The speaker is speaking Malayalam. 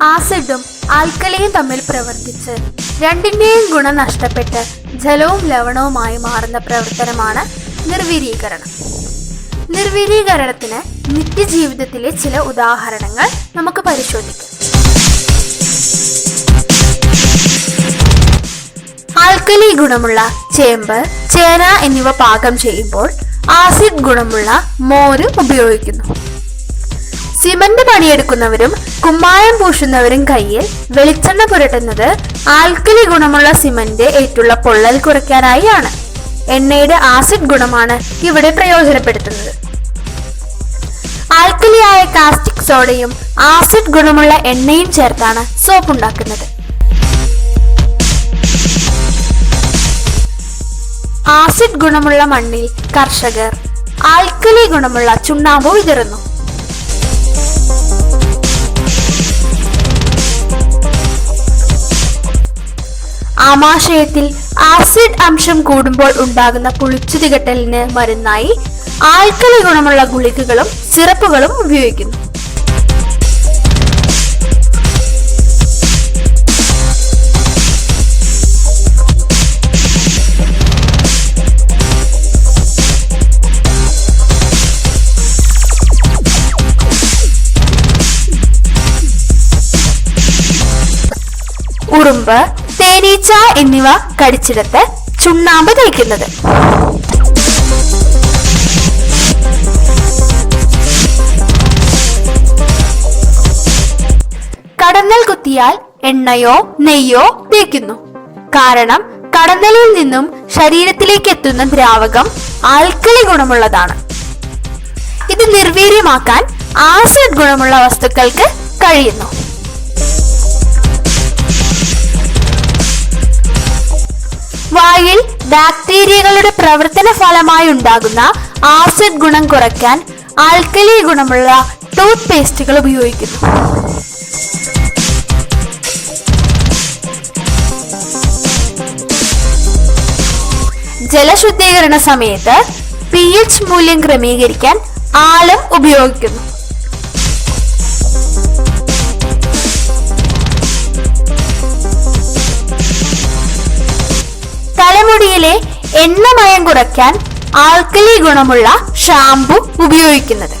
ആസിഡും ആൽക്കലിയും തമ്മിൽ പ്രവർത്തിച്ച് രണ്ടിന്റെയും ഗുണം നഷ്ടപ്പെട്ട് ജലവും ലവണവുമായി മാറുന്ന പ്രവർത്തനമാണ് നിർവീരീകരണം നിർവീരീകരണത്തിന് നിത്യജീവിതത്തിലെ ചില ഉദാഹരണങ്ങൾ നമുക്ക് പരിശോധിക്കാം. ആൽക്കലി ഗുണമുള്ള ചേമ്പ് ചേന എന്നിവ പാകം ചെയ്യുമ്പോൾ ആസിഡ് ഗുണമുള്ള മോര് ഉപയോഗിക്കുന്നു. സിമന്റ് പണിയെടുക്കുന്നവരും കുമ്മായം പൂശുന്നവരും കയ്യിൽ വെളിച്ചെണ്ണ പുരട്ടുന്നത് ആൽക്കലി ഗുണമുള്ള സിമന്റ് ഏറ്റുള്ള പൊള്ളൽ കുറയ്ക്കാനായി ആണ് എണ്ണയുടെ ആസിഡ് ഗുണമാണ് ഇവിടെ പ്രയോജനപ്പെടുത്തുന്നത്. ആൽക്കലിയായ കാസ്റ്റിക് സോഡയും ആസിഡ് ഗുണമുള്ള എണ്ണയും ചേർത്താണ് സോപ്പ് ഉണ്ടാക്കുന്നത്. ആസിഡ് ഗുണമുള്ള മണ്ണിൽ കർഷകർ ആൽക്കലി ഗുണമുള്ള ചുണ്ണാമ്പ് വിതറുന്നു. ആമാശയത്തിൽ ആസിഡ് അംശം കൂടുമ്പോൾ ഉണ്ടാകുന്ന പുളിച്ചു തികട്ടലിന് മരുന്നായി ആൽക്കലി ഗുണമുള്ള ഗുളികകളും സിറപ്പുകളും ഉപയോഗിക്കുന്നു. ഉറുമ്പ് തേനീച്ച എന്നിവ കടിച്ചിടത്ത് ചുണ്ണാമ്പ് തേക്കുന്നത്. കടന്നൽ കുത്തിയാൽ എണ്ണയോ നെയ്യോ തേക്കുന്നു. കാരണം കടന്നലിൽ നിന്നും ശരീരത്തിലേക്ക് എത്തുന്ന ദ്രാവകം ആൽക്കലി ഗുണമുള്ളതാണ്. ഇത് നിർവീര്യമാക്കാൻ ആസിഡ് ഗുണമുള്ള വസ്തുക്കൾക്ക് കഴിയുന്നു. വായിൽ ബാക്ടീരിയകളുടെ പ്രവർത്തന ഫലമായി ഉണ്ടാകുന്ന ആസിഡ് ഗുണം കുറയ്ക്കാൻ ആൽക്കലി ഗുണമുള്ള ടൂത്ത് പേസ്റ്റുകൾ ഉപയോഗിക്കുന്നു. ജലശുദ്ധീകരണ സമയത്ത് പി എച്ച് മൂല്യം ക്രമീകരിക്കാൻ ആലം ഉപയോഗിക്കുന്നു. തലമുടിയിലെ എണ്ണമയം കുറയ്ക്കാൻ ആൽക്കലി ഗുണമുള്ള ഷാംപു ഉപയോഗിക്കുന്നത്.